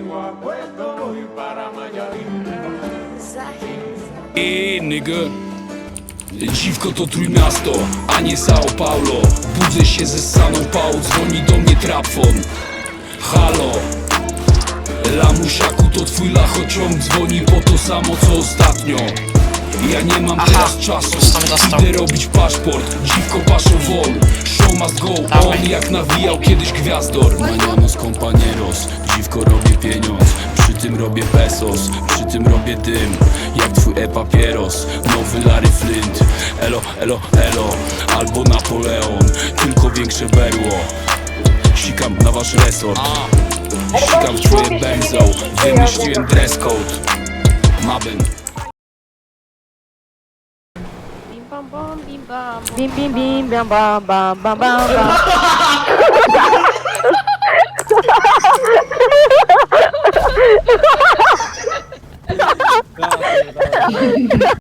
llego a Puerto voy para Mayarín. Nigga. Dziwko to Trójmiasto, a nie Sao Paulo. Budzę się ze saną pał, dzwoni do mnie trapfon. Halo. Lamusiaku to twój lachociąg dzwoni po to samo co ostatnio ja nie mam teraz czasu, idę robić paszport. Dziwko paszo wol, show must go on Jak nawijał kiedyś gwiazdor. Manianos compañeros, dziwko robię pieniądz. Przy tym robię pesos, przy tym robię dym Jak twój e-papieros, nowy Larry Flint. Elo, elo, elo, albo Napoleon. Tylko większe berło. Sikam na wasz resort. Sikam w twoje benzo. Wymyśliłem dress code. Mabem bam bam bim bam bim bim bim bam bam bam. Bam bam bam